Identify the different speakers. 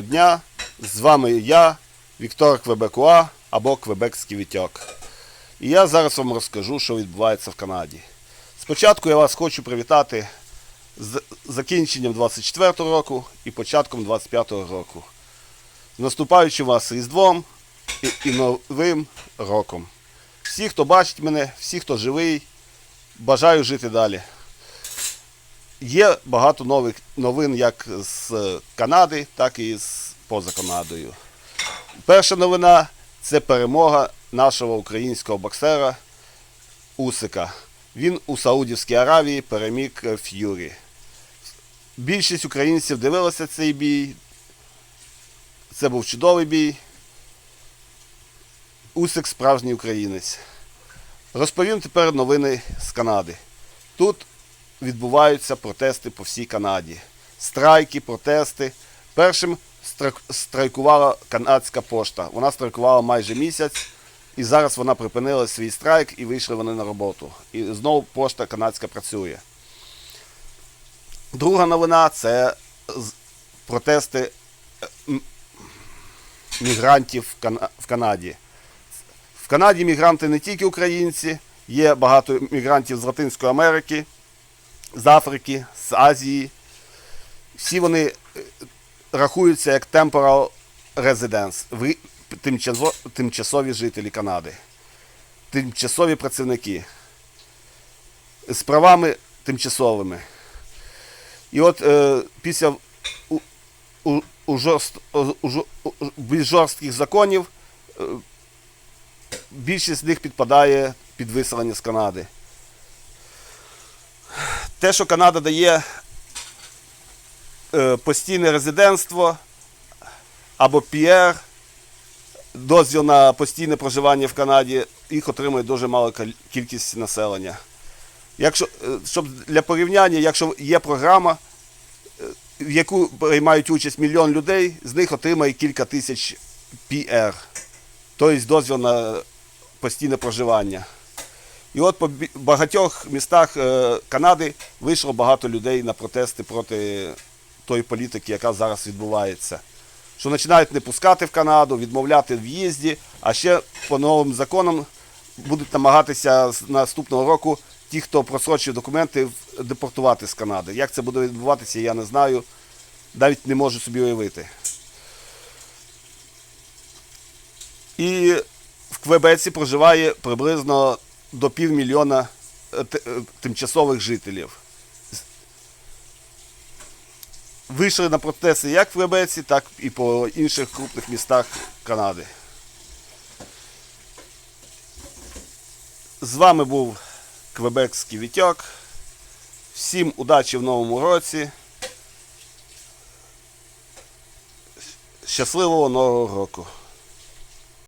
Speaker 1: дня. З вами я, Віктор Квебекуа або Квебекський Вітьок. І я зараз вам розкажу, що відбувається в Канаді. Спочатку я вас хочу привітати з закінченням 24-го року і початком 25-го року. З наступаючим вас Різдвом і, і Новим роком. Всі, хто бачить мене, всі, хто живий, бажаю жити далі. Є багато нових новин як з Канади, так і з поза Канадою. Перша новина це перемога нашого українського боксера Усика. Він у Саудівській Аравії переміг Ф'юрі. Більшість українців дивилися цей бій. Це був чудовий бій. Усик справжній українець. Розповім тепер новини з Канади. Тут відбуваються протести по всій Канаді. Страйки, протести. Першим страйкувала канадська пошта. Вона страйкувала майже місяць, і зараз вона припинила свій страйк і вийшли вони на роботу. І знову пошта канадська працює. Друга новина це протести е, мігрантів в Канаді. В Канаді мігранти не тільки українці, є багато мігрантів з Латинської Америки з Африки, з Азії. Всі вони е, рахуються як temporal residents, тимчасові жителі Канади, тимчасові працівники з правами тимчасовими. І от е, після у, у, у, жорст, у, у, більш жорстких законів е, більшість з них підпадає під виселення з Канади те, що Канада дає е, постійне резидентство або ПІР, дозвіл на постійне проживання в Канаді, їх отримує дуже мала кількість населення. Якщо, е, щоб для порівняння, якщо є програма, е, в яку приймають участь мільйон людей, з них отримає кілька тисяч PR, тобто дозвіл на постійне проживання. І от по багатьох містах е, Канади вийшло багато людей на протести проти тої політики, яка зараз відбувається. Що починають не пускати в Канаду, відмовляти в в'їзді, а ще по новим законам будуть намагатися з наступного року ті, хто просрочує документи, депортувати з Канади. Як це буде відбуватися, я не знаю. Навіть не можу собі уявити. І в Квебеці проживає приблизно до півмільйона е, е, тимчасових жителів. Вийшли на протести як в Квебеці, так і по інших крупних містах Канади. З вами був Квебекський Вітьок. Всім удачі в новому році. Щасливого нового року!